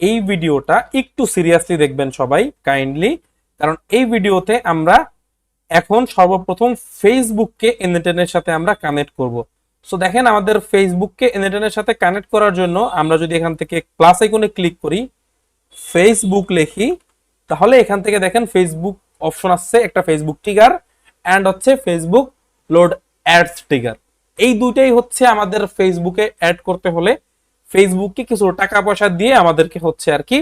এই ভিডিওটা একটু সিরিয়াসলি দেখবেন সবাই কাইন্ডলি কারণ এই ভিডিওতে আমরা এখন সর্বপ্রথম ফেসবুককে এনএটেনের সাথে আমরা কানেক্ট করব। সো দেখেন আমাদের ফেসবুককে এনএটেনের সাথে কানেক্ট করার জন্য আমরা যদি এখান থেকে প্লাস আইকনে ক্লিক করি ফেসবুক লিখি, তাহলে এখান থেকে দেখেন ফেসবুক অপশন আসছে, একটা ফেসবুক ট্রিগার অ্যান্ড হচ্ছে ফেসবুক লোড অ্যাডস ট্রিগার এই দুইটাই হচ্ছে আমাদের ফেসবুকে অ্যাড করতে হলে ফেসবুককে কিছু টাকা পয়সা দিয়ে আমাদেরকে হচ্ছে আর কি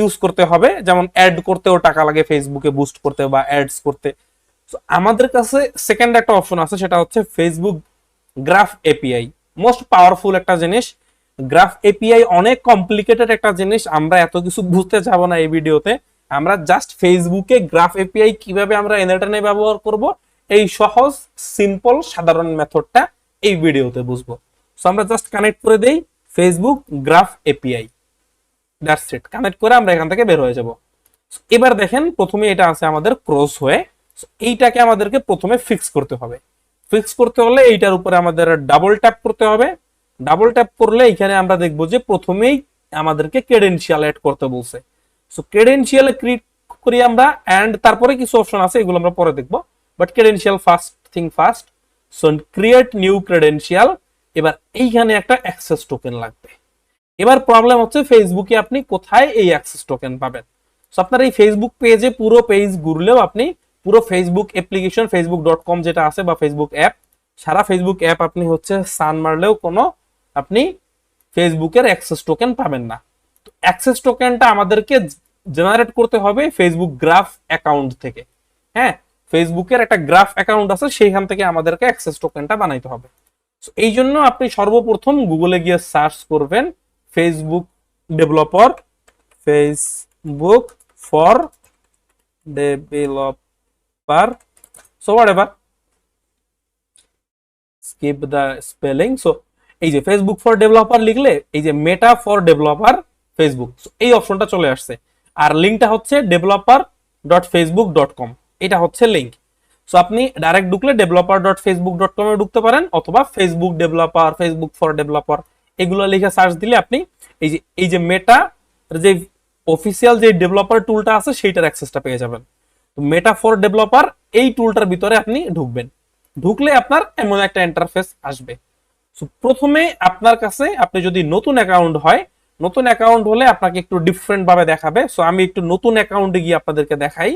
ইউজ করতে হবে। যেমন অ্যাড করতেও টাকা লাগে ফেসবুকে বুস্ট করতে বা অ্যাডস করতে। আমাদের কাছে সেকেন্ড একটা অপশন আছে, সেটা হচ্ছে Facebook graph API most powerful একটা জিনিস। গ্রাফ এপিআই অনেক কমপ্লিকেটেড একটা জিনিস। আমরা এত কিছু বুঝতে যাব না এই ভিডিওতে। আমরা জাস্ট ফেসবুকে গ্রাফ এপিআই কীভাবে আমরা এনারটেনে ব্যবহার করব? এই সহজ সিম্পল সাধারণ মেথডটা এই ভিডিওতে বুঝব। সো আমরা জাস্ট কানেক্ট করে দেই। Facebook graph API that's connect করে আমরা এখান থেকে বের হয়ে যাব। এবার দেখেন প্রথমে এটা আছে আমাদের ক্রস হয়ে এইটাকে আমাদেরকে প্রথমে ফিক্স করতে হবে। ফিক্স করতে হলে এইটার উপরে আমাদের ডাবল ট্যাপ করতে হবে। ডাবল ট্যাপ করলে এখানে আমরা দেখব যে প্রথমেই আমাদেরকে ক্রেডেনশিয়াল অ্যাড করতে বলছে। সো ক্রেডেনশিয়াল ক্রিয়েট করি আমরা অ্যান্ড তারপরে কিছু অপশন আছে, এগুলো আমরা পরে দেখব। But credential first thing first so create new credential এবার এইখানে একটা অ্যাক্সেস টোকেন লাগবে। এবার প্রবলেম হচ্ছে ফেসবুকে আপনি কোথায় এই অ্যাক্সেস টোকেন পাবেন? সো আপনার এই ফেসবুক পেজে পুরো পেজ ঘুরলেও আপনি পুরো Facebook application Facebook dot com যেটা আছে বা ফেসবুক অ্যাপ সারা ফেসবুক অ্যাপ আপনি হচ্ছে সান মারলেও কোনো আপনি ফেসবুকের অ্যাক্সেস টোকেন পাবেন না। তো অ্যাক্সেস টোকেনটা আমাদেরকে জেনারেট করতে হবে ফেসবুক গ্রাফ অ্যাকাউন্ট থেকে। হ্যাঁ ফেসবুকের একটা গ্রাফ অ্যাকাউন্ট আছে, সেইখান থেকে আমাদেরকে অ্যাক্সেস টোকেনটা বানাইতে হবে। এই জন্য আপনি সর্বপ্রথম গুগলে গিয়ে সার্চ করবেন Facebook developer Facebook for developer so whatever skip the spelling so এই যে ফেসবুক ফর ডেভেলপার লিখলে, এই যে মেটা ফর ডেভেলপার ফেসবুক এই অপশনটা চলে আসছে। আর লিঙ্কটা হচ্ছে developer dot Facebook dot com এটা হচ্ছে লিঙ্ক সো আপনি ডাইরেক্ট ঢুকলে ডেভেলপার ডট ফেসবুক ডট কমে ঢুকতে পারেন, অথবা Facebook developer Facebook for developer এগুলো লিখে সার্চ দিলে আপনি এই যে এই যে মেটা যে অফিসিয়াল যে ডেভেলপার টুলটা আছে, সেইটার অ্যাক্সেসটা পেয়ে যাবেন। তো মেটা ফর ডেভেলপার এই টুলটার ভিতরে আপনি ঢুকবেন। ঢুকলে আপনার এমন একটা ইন্টারফেস আসবে। সো প্রথমে আপনার কাছে আপনি যদি নতুন অ্যাকাউন্ট হয়, নতুন অ্যাকাউন্ট হলে আপনাকে একটু ডিফারেন্ট ভাবে দেখাবে। সো আমি একটু নতুন অ্যাকাউন্টে গিয়ে আপনাদেরকে দেখাই।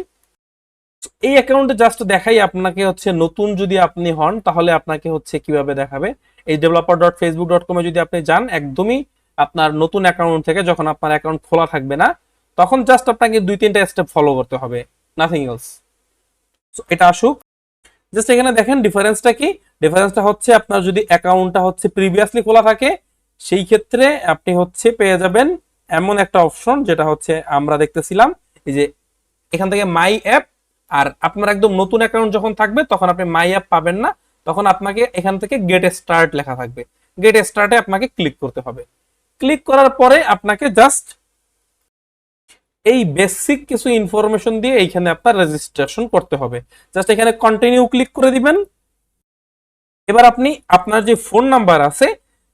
এই অ্যাকাউন্টে জাস্ট দেখাই আপনাকে হচ্ছে নতুন যদি আপনি হন, তাহলে আপনাকে হচ্ছে কীভাবে দেখাবে? এই ডেভেলপার ডট ফেসবুক ডট কমে যদি আপনি যান, একদমই আপনার নতুন অ্যাকাউন্ট থেকে যখন আপনার অ্যাকাউন্ট খোলা থাকবে না, তখন জাস্ট আপনাকে দুই তিনটা স্টেপ ফলো করতে হবে নাথিং এলস এটা আসুক। জাস্ট এখানে দেখেন ডিফারেন্সটা কি? ডিফারেন্সটা হচ্ছে আপনার যদি অ্যাকাউন্টটা হচ্ছে প্রিভিয়াসলি খোলা থাকে, সেই ক্ষেত্রে আপনি হচ্ছে পেয়ে যাবেন এমন একটা অপশন যেটা হচ্ছে আমরা দেখতেছিলাম, এই যে এখান থেকে মাই অ্যাপ আর আপনার একদম নতুন অ্যাকাউন্ট যখন থাকবে, তখন আপনি মাই অ্যাপ পাবেন না, তখন আপনাকে এখান থেকে গেট স্টার্ট লেখা থাকবে। গেট স্টার্টে আপনাকে ক্লিক করতে হবে। ক্লিক করার পরে আপনাকে জাস্ট এই বেসিক কিছু ইনফরমেশন দিয়ে এইখানে আপনার রেজিস্ট্রেশন করতে হবে। জাস্ট এখানে কন্টিনিউ ক্লিক করে দিবেন। এবার আপনি আপনার যে ফোন নাম্বার আছে,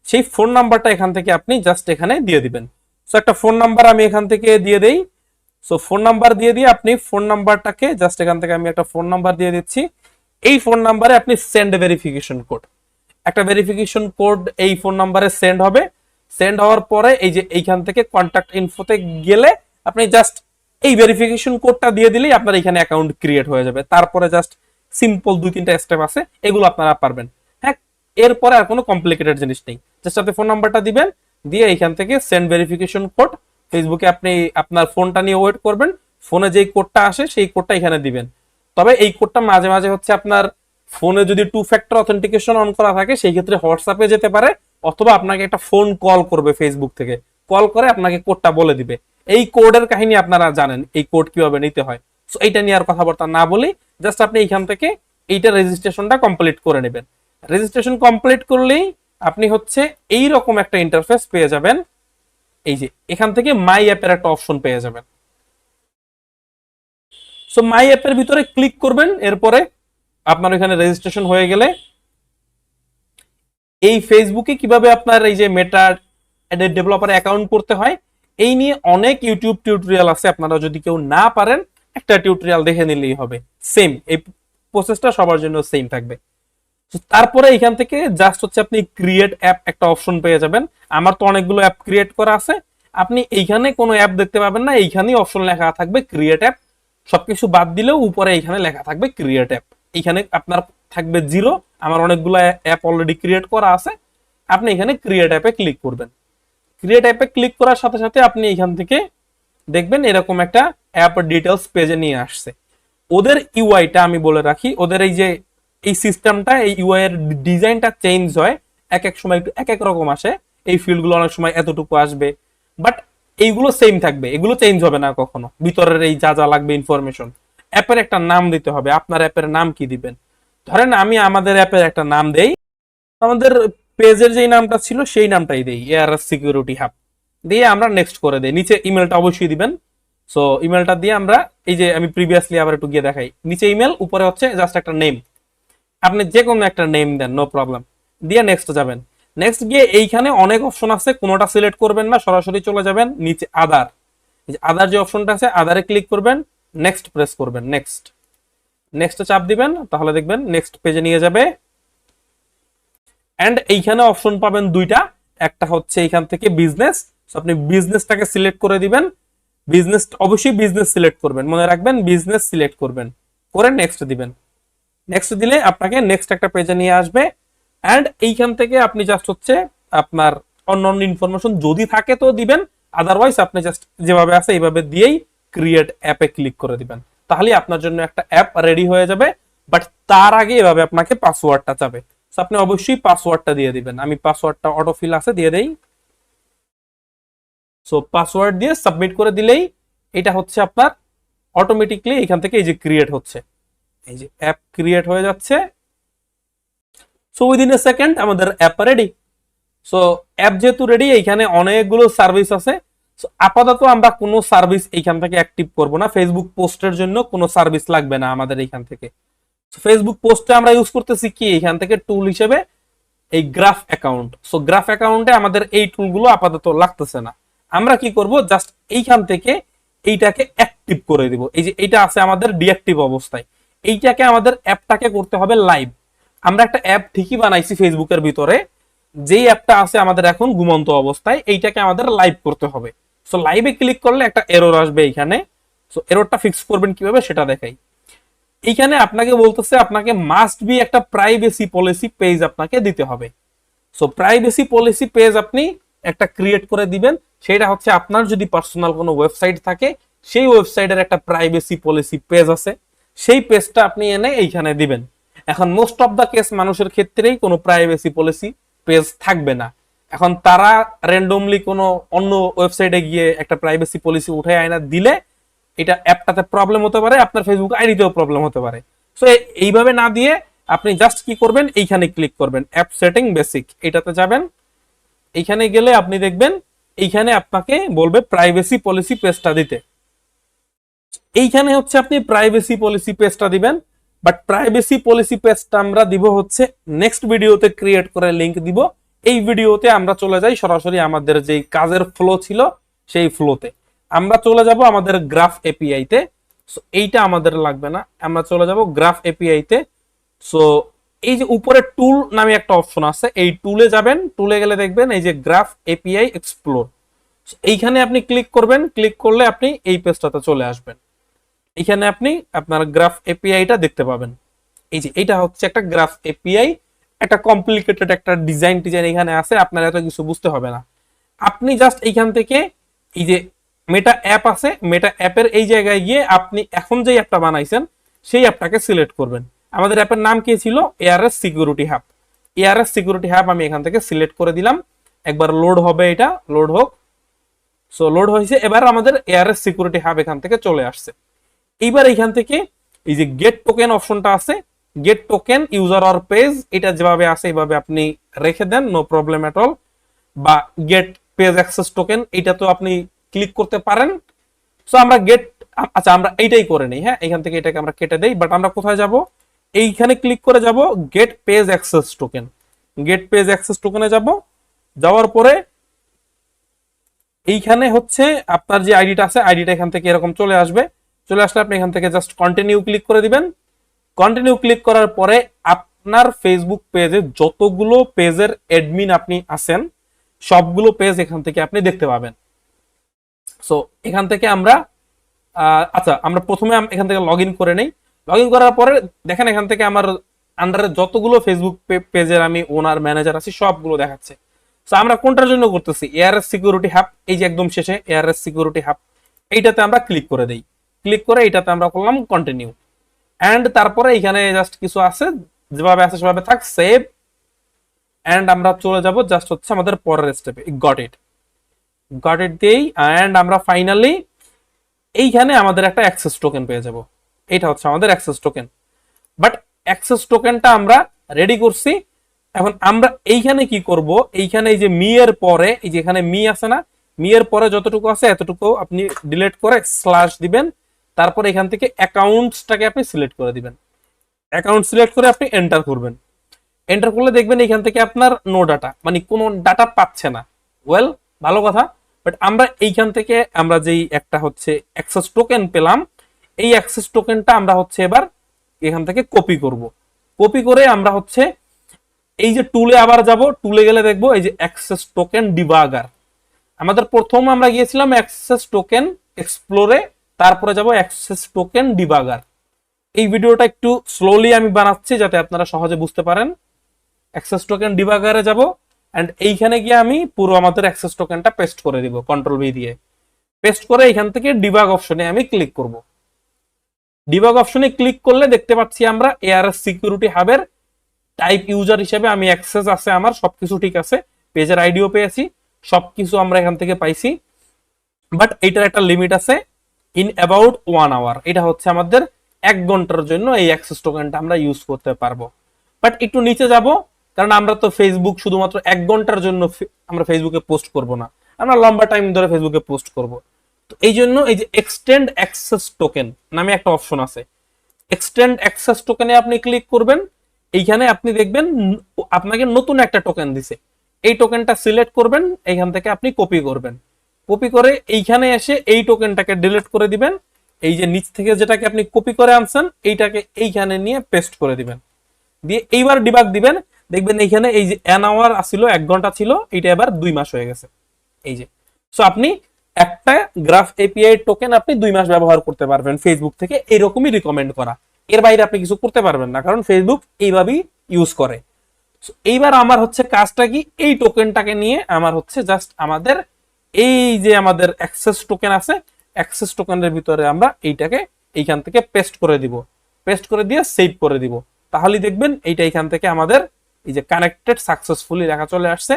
সেই ফোন নাম্বারটা এখান থেকে আপনি জাস্ট এখানে দিয়ে দিবেন। সো একটা ফোন নাম্বার আমি এখান থেকে দিয়ে দেই। সো ফোন নাম্বার দিয়ে দিয়ে আপনি ফোন নাম্বারটাকে জাস্ট এখান থেকে আমি একটা ফোন নাম্বার দিয়ে দিচ্ছি। এই ফোন নাম্বারে আপনি সেন্ড ভেরিফিকেশন কোড একটা ভেরিফিকেশন কোড এই ফোন নাম্বারে সেন্ড হবে। সেন্ড হওয়ার পরে এই যে এইখান থেকে কন্ট্যাক্ট ইনফোতে গেলে আপনি জাস্ট এই ভেরিফিকেশন কোডটা দিয়ে দিলেই আপনার এখানে অ্যাকাউন্ট ক্রিয়েট হয়ে যাবে। তারপরে জাস্ট সিম্পল দুই তিনটা স্টেপ আছে, এগুলো আপনারা পারবেন। হ্যাঁ এরপরে আর কোনো কমপ্লিকেটেড জিনিস নেই। জাস্ট আপনি ফোন নাম্বারটা দিবেন, দিয়ে এইখান থেকে সেন্ড ভেরিফিকেশন কোড ফেসবুকে আপনি আপনার ফোনটা নিয়ে ওয়েট করবেন, ফোনে যেই কোডটা আসে সেই কোডটা এখানে দিবেন। তবে এই কোডটা মাঝে মাঝে হচ্ছে আপনার ফোনে যদি টু ফ্যাক্টর অথেন্টিকেশন অন করা থাকে, সেই ক্ষেত্রে হোয়াটসঅ্যাপে যেতে পারে, অথবা আপনাকে একটা ফোন কল করবে ফেসবুক থেকে। কল করে আপনাকে কোডটা বলে দিবে। এই কোডের কাহিনী আপনারা জানেন, এই কোড কীভাবে নিতে হয়। সো এইটা নিয়ে আর কথাবার্তা না বলি জাস্ট আপনি এইখান থেকে এইটা রেজিস্ট্রেশনটা কমপ্লিট করে নেবেন। রেজিস্ট্রেশন কমপ্লিট করলেই আপনি হচ্ছে এই রকম একটা ইন্টারফেস পেয়ে যাবেন এই যে, এখান থেকে মাই অ্যাপের একটা অপশন পেয়ে যাবেন। সো মাই অ্যাপের ভিতরে ক্লিক করবেন, এরপরে আপনার এখানে রেজিস্ট্রেশন হয়ে গেলে এই ফেসবুকে কীভাবে আপনার এই যে মেটা ডেভেলপার অ্যাকাউন্ট করতে হয়, এই নিয়ে অনেক ইউটিউব টিউটোরিয়াল আছে। আপনারা যদি কেউ না পারেন, একটা টিউটোরিয়াল দেখে নিলেই হবে। সেম এই প্রসেসটা সবার জন্য সেম থাকবে। তারপরে এখান থেকে জাস্ট হচ্ছে আপনি ক্রিয়েট অ্যাপ একটা অপশন পেয়ে যাবেন। আমার তো অনেকগুলো অ্যাপ ক্রিয়েট করা আছে। আপনি এইখানে কোনো অ্যাপ দেখতে পাবেন না, এইখানেই অপশন লেখা থাকবে ক্রিয়েট অ্যাপ সবকিছু বাদ দিলেও উপরে এইখানে লেখা থাকবে ক্রিয়েট অ্যাপ এখানে আপনার থাকবে জিরো আমার অনেকগুলো অ্যাপ অলরেডি ক্রিয়েট করা আছে। আপনি এখানে ক্রিয়েট অ্যাপে ক্লিক করবেন। ক্রিয়েট অ্যাপে ক্লিক করার সাথে সাথে আপনি এখান থেকে দেখবেন এরকম একটা অ্যাপ ডিটেলস পেজে নিয়ে আসছে। ওদের ইউআইটা আমি বলে রাখি। ওদের এই যে এই সিস্টেমটা এই ইউআই এর ডিজাইনটা চেঞ্জ হয় এক এক সময় একটু এক এক রকম আসে। এই ফিল্ডগুলো অনেক সময় এতটুকু আসবে। বাট এইগুলো সেম থাকবে, এগুলো চেঞ্জ হবে না কখনো। ভিতরের এই যা যা লাগবে ইনফরমেশন অ্যাপের একটা নাম দিতে হবে, আপনার অ্যাপের নাম কি দিবেন? ধরেন আমি আমাদের অ্যাপের একটা নাম দেই, আমাদের পেজের যেই নামটা ছিল সেই নামটাই দেই এআরএস সিকিউরিটি হাব দিয়ে আমরা নেক্সট করে দেই, নিচে ইমেলটা অবশ্যই দিবেন। সো ইমেলটা দিয়ে আমরা, এই যে আমি প্রিভিয়াসলি আবার একটু গিয়ে দেখাই, নিচে ইমেল উপরে হচ্ছে জাস্ট একটা নেম আপনি যে কোনো একটা নেম দেন নো প্রবলেম দিয়ে নেক্সট যাবেন। নেক্সট গিয়ে এইখানে অনেক অপশন আছে, কোনোটা সিলেক্ট করবেন না, সরাসরি চলে যাবেন নিচে আদার আদার যে অপশনটা আছে আদারে ক্লিক করবেন নেক্সট প্রেস করবেন নেক্সট নেক্সট চাপ দিবেন, তাহলে দেখবেন নেক্সট পেজে নিয়ে যাবে। এন্ড এইখানে অপশন পাবেন দুইটা। একটা হচ্ছে এইখান থেকে বিজনেস আপনি বিজনেসটাকে সিলেক্ট করে দিবেন। বিজনেস অবশ্যই বিজনেস সিলেক্ট করবেন। মনে রাখবেন বিজনেস সিলেক্ট করবেন। করে নেক্সট দিবেন। নেক্সট দিলে আপনাকে নেক্সট একটা পেজে নিয়ে আসবে। অ্যান্ড এইখান থেকে আপনি জাস্ট হচ্ছে আপনার অন্য অন্য ইনফরমেশন যদি থাকে তো দিবেন। আদারওয়াইজ আপনি জাস্ট যেভাবে আছে এইভাবে দিয়েই ক্রিয়েট অ্যাপে ক্লিক করে দিবেন। তাহলে আপনার জন্য একটা অ্যাপ রেডি হয়ে যাবে। বাট তার আগে এভাবে আপনাকে পাসওয়ার্ডটা চাবে। So আপনি অবশ্যই পাসওয়ার্ডটা দিয়ে দিবেন। আমি পাসওয়ার্ডটা অটোফিল আছে, দিয়ে দেই। সো পাসওয়ার্ড দিয়ে সাবমিট করে দিলেই এটা হচ্ছে আপনার অটোমেটিকলি এখান থেকে এই যে ক্রিয়েট হচ্ছে। এই যে অ্যাপ ক্রিয়েট হয়ে যাচ্ছে। সো উইদিন এ সেকেন্ড আমাদের অ্যাপ রেডি সো অ্যাপ যেহেতু রেডি এইখানে অনেকগুলো সার্ভিস আছে। আপাতত আমরা কোনো সার্ভিস এইখান থেকে অ্যাক্টিভ করব না। ফেসবুক পোস্টের জন্য কোনো সার্ভিস লাগবে না আমাদের এইখান থেকে। ফেসবুক পোস্টে আমরা ইউজ করতেছি কি? এইখান থেকে টুল হিসেবে এই গ্রাফ অ্যাকাউন্ট সো গ্রাফ অ্যাকাউন্টে আমাদের এই টুলগুলো আপাতত লাগতেছে না। আমরা কি করব? জাস্ট এইখান থেকে এইটাকে অ্যাক্টিভ করে দিব। এই যে এটা আছে আমাদের ডিঅ্যাক্টিভ অবস্থায়। এইটাকে আমাদের অ্যাপটাকে করতে হবে লাইভ আমরা একটা অ্যাপ ঠিকই বানাইছি ফেসবুকের ভিতরে, যেই অ্যাপটা আছে আমাদের এখন ঘুমন্ত অবস্থায়, এইটাকে আমাদের লাইভ করতে হবে। সো লাইভে ক্লিক করলে একটা এরর আসবে এইখানে। সো এররটা ফিক্স করবেন কীভাবে সেটা দেখাই। এইখানে আপনাকে বলতেছে আপনাকে মাস্ট বি একটা প্রাইভেসি পলিসি পেজ আপনাকে দিতে হবে। সো প্রাইভেসি পলিসি পেজ আপনি একটা ক্রিয়েট করে দিবেন। সেটা হচ্ছে আপনার যদি পার্সোনাল কোনো ওয়েবসাইট থাকে, সেই ওয়েবসাইটের একটা প্রাইভেসি পলিসি পেজ আছে। সেই পেজটা আপনি এনে এইখানে দিবেন। এখন মোস্ট অফ দা কেস মানুষের ক্ষেত্রেই কোনো প্রাইভেসি পলিসি পেজ থাকবে না। এখন তারা র্যান্ডমলি কোনো অন্য ওয়েবসাইটে গিয়ে একটা প্রাইভেসি পলিসি উঠে আয়না দিলে এটা অ্যাপটাতে প্রবলেম হতে পারে, আপনার ফেসবুক আইডিতেও প্রবলেম হতে পারে। সো এইভাবে না দিয়ে আপনি জাস্ট কি করবেন, এইখানে ক্লিক করবেন অ্যাপ সেটিং বেসিক এটাতে যাবেন, এইখানে গেলে আপনি দেখবেন, এইখানে আপনাকে বলবে প্রাইভেসি পলিসি পেজটা দিতে। এইখানে হচ্ছে আপনি প্রাইভেসি পলিসি পেজটা দিবেন বাট প্রাইভেসি পলিসি পেজটা আমরা দিব হচ্ছে নেক্সট ভিডিওতে ক্রিয়েট করে লিংক দিব। এই ভিডিওতে আমরা চলে যাই সরাসরি আমাদের যেই কাজের ফ্লো ছিল, সেই ফ্লোতে আমরা চলে যাব আমাদের গ্রাফ এপিআই তে সো এইটা আমাদের লাগবে না। আমরা চলে যাব গ্রাফ এপিআই তে সো এই যে উপরে টুল নামে একটা অপশন আছে, এই টুলে যাবেন। টুলে গেলে দেখবেন এই যে গ্রাফ এপিআই এক্সপ্লোর এইখানে আপনি ক্লিক করবেন। ক্লিক করলে আপনি এই পেজটাতে চলে আসবেন। এখানে আপনি আপনার গ্রাফ এপিআইটা দেখতে পাবেন। এই যে এটা হচ্ছে একটা গ্রাফ এপিআই একটা কমপ্লিকেটেড একটা ডিজাইন ডিজাইন এখানে আছে, আপনার এত কিছু বুঝতে হবে না। আপনি জাস্ট এইখান থেকে এই যে মেটা অ্যাপ আছে মেটা অ্যাপের এই জায়গায় গিয়ে আপনি এখন যে অ্যাপটা বানাইছেন, সেই অ্যাপটাকে সিলেক্ট করবেন। আমাদের অ্যাপের নাম কি ছিল? ARS security hub ARS security hub আমি এখান থেকে সিলেক্ট করে দিলাম। একবার লোড হবে এটা লোড হোক। সো লোড হয়েছে, এবার আমাদের এআরএস সিকিউরিটি হাব এখান থেকে চলে আসছে। এইবার এখান থেকে এই যে গেট টোকেন অপশনটা আছে get token user or page এটা যেভাবে আছে এইভাবে আপনি রেখে দেন নো প্রবলেম এট অল বা গেট পেজ অ্যাক্সেস টোকেন এটা তো আপনি ক্লিক করতে পারেন। সো আমরা গেট আচ্ছা আমরা এইটাই করে নিই হ্যাঁ? এখান থেকে এটাকে আমরা কেটে দেই বাট আমরা কোথায় যাব? এইখানে ক্লিক করে যাব get page access token get page access টোকেনে যাব, যাওয়ার পরে এইখানে হচ্ছে আপনার যে আইডিটা আছে আইডিটা এখান থেকে এরকম চলে আসবে। চলে আসলে আপনি এখান থেকে জাস্ট কন্টিনিউ ক্লিক করে দিবেন। কন্টিনিউ ক্লিক করার পরে আপনার ফেসবুক পেজে যতগুলো পেজের অ্যাডমিন আপনি আছেন, সবগুলো পেজ এখান থেকে আপনি দেখতে পাবেন। সো এখান থেকে আমরা আচ্ছা আমরা প্রথমে এখান থেকে লগ করে নেই। লগ করার পরে দেখেন এখান থেকে আমার আন্ডারে যতগুলো ফেসবুক পেজের আমি ওনার ম্যানেজার আছি, সবগুলো দেখাচ্ছে। তো আমরা কোনটার জন্য করতেছি? এআরএস সিকিউরিটি হ্যাপ এই যে একদম শেষে এআরএস সিকিউরিটি হ্যাপ এইটাতে আমরা ক্লিক করে দেই। ক্লিক করে এইটাতে আমরা করলাম কন্টিনিউ অ্যান্ড তারপরে এখানে জাস্ট কিছু আছে, যেভাবে আছে সেভাবে থাক সেভ অ্যান্ড আমরা চলে যাব জাস্ট হচ্ছে আমাদের পরের স্টেপে গট ইট গট ইট দিয়েই অ্যান্ড আমরা ফাইনালি এইখানে আমাদের একটা অ্যাক্সেস টোকেন পেয়ে যাব। এটা হচ্ছে আমাদের অ্যাক্সেস টোকেন বাট অ্যাক্সেস টোকেনটা আমরা রেডি করছি। এখন আমরা এইখানে কি করব? এইখানে এই যে মি এর পরে, এই যে এখানে মি আছে না মি এর পরে যতটুকু আছে এতটুকু আপনি ডিলিট করে স্ল্যাশ দিবেন। তারপর এখান থেকে অ্যাকাউন্টসটাকে আপনি সিলেক্ট করে দিবেন। অ্যাকাউন্ট সিলেক্ট করে আপনি এন্টার করবেন। এন্টার করলে দেখবেন এখান থেকে আপনার নো ডাটা মানে কোনো ডাটা পাচ্ছে না। ওয়েল ভালো কথা বাট আমরা এইখান থেকে আমরা যেই একটা হচ্ছে অ্যাক্সেস টোকেন পেলাম, এই অ্যাক্সেস টোকেনটা আমরা হচ্ছে এবার এখান থেকে কপি করব। কপি করে আমরা হচ্ছে এই যে টুলে আবার যাব টুলে গেলে দেখব এই যে অ্যাক্সেস টোকেন ডিবাগার আমাদের প্রথম আমরা গিয়েছিলাম অ্যাক্সেস টোকেন এক্সপ্লোরে তারপরে যাব অ্যাক্সেস টোকেন ডিবাগার এই ভিডিওটা একটু স্লোলি আমি বানাচ্ছি যাতে আপনারা সহজে বুঝতে পারেন। অ্যাক্সেস টোকেন ডিবাগারে যাব এন্ড এইখানে গিয়ে আমি পুরো আমাদের অ্যাক্সেস টোকেনটা পেস্ট করে দিব কন্ট্রোল ভি দিয়ে। পেস্ট করে এখান থেকে ডিবাগ অপশনে আমি ক্লিক করব। ডিবাগ অপশনে ক্লিক করলে দেখতে পাচ্ছি আমরা এআরএস সিকিউরিটি হাবের টাইপ ইউজার হিসেবে আমি অ্যাক্সেস আছে আমার, সবকিছু ঠিক আছে, পেজের আইডিও পেয়েছি, সবকিছু আমরা এখান থেকে পাইছি। বাট এটার একটা লিমিট আছে ইন অ্যাবাউট ওয়ান আওয়ার এটা হচ্ছে আমাদের এক ঘণ্টার জন্য এই অ্যাক্সেস টোকেনটা আমরা ইউজ করতে পারব। বাট একটু নিচে যাব, কারণ আমরা তো ফেসবুক শুধুমাত্র এক ঘণ্টার জন্য আমরা ফেসবুকে পোস্ট করব না। আমরা লম্বা টাইম ধরে ফেসবুকে পোস্ট করব। তো এই জন্য এই যে এক্সটেন্ড অ্যাক্সেস টোকেন নামে একটা অপশন আছে। এক্সটেন্ড অ্যাক্সেস টোকেনে আপনি ক্লিক করবেন, এইখানে আপনি দেখবেন আপনাকে নতুন একটা টোকেন দিছে। এই টোকেনটা সিলেক্ট করবেন, এইখান থেকে আপনি কপি করবেন। কপি করে এইখানে এসে এই টোকেনটাকে ডিলিট করে দিবেন। এই যে নিচ থেকে যেটাকে আপনি কপি করে আনছেন, এইটাকে এইখানে নিয়ে পেস্ট করে দিবেন। দিয়ে এইবার ডিবাগ দিবেন। দেখবেন এইখানে এই যে এন আওয়ার আসছিল এক ঘণ্টা ছিল, এইটা এবার দুই মাস হয়ে গেছে। এই যে। সো আপনি একটা গ্রাফ এপিআই টোকেন আপনি দুই মাস ব্যবহার করতে পারবেন ফেসবুক থেকে, এরকমই রিকমেন্ড করা। এর বাইরে আপনি কিছু করতে পারবেন না, কারণ ফেসবুক এইভাবেই ইউজ করে। এইবার আমার হচ্ছে কাজটা কি? এই টোকেনটাকে নিয়ে আমার হচ্ছে জাস্ট আমাদের এই যে আমাদের অ্যাক্সেস টোকেন আছে অ্যাক্সেস টোকেনের ভিতরে আমরা এইটাকে এইখান থেকে পেস্ট করে দিব। পেস্ট করে দিয়ে সেভ করে দিব। তাহলে দেখবেন এইটা এইখান থেকে আমাদের এই যে কানেক্টেড সাকসেসফুলি লেখা চলে আসছে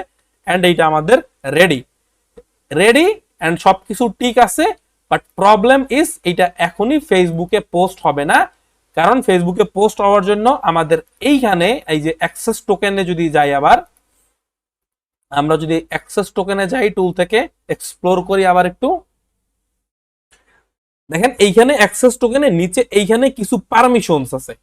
অ্যান্ড এইটা আমাদের রেডি রেডি অ্যান্ড সবকিছু ঠিক আছে বাট প্রবলেম ইজ এটা এখনই ফেসবুকে পোস্ট হবে না। কারণ ফেসবুকে পোস্ট হওয়ার জন্য আমাদের এইখানে এই যে অ্যাক্সেস টোকেনে যদি যাই আবার আমরা যদি অ্যাক্সেস টোকেনে যাই টুল থেকে এক্সপ্লোর করি আবার একটু। দেখেন, এইখানে অ্যাক্সেস টোকেনের নিচে এইখানে কিছু পারমিশনস আছে।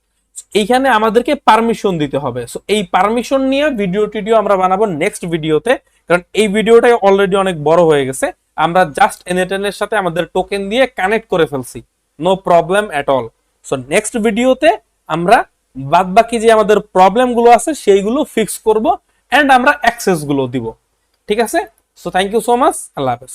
এইখানে আমাদেরকে পারমিশন দিতে হবে। সো এই পারমিশন নিয়ে ভিডিও টিডিও আমরা বানাবো নেক্সট ভিডিওতে কারণ এই ভিডিওটাই অলরেডি অনেক বড় হয়ে গেছে। আমরা জাস্ট এনএটেনের সাথে আমাদের টোকেন দিয়ে কানেক্ট করে ফেলছি। No problem at all so next ভিডিওতে আমরা বাদ বাকি যে আমাদের প্রবলেমগুলো আছে, সেইগুলো ফিক্স করব। এন্ড আমরা অ্যাক্সেসগুলো দিব। ঠিক আছে? So thank you so much আল্লাহ হাফেজ।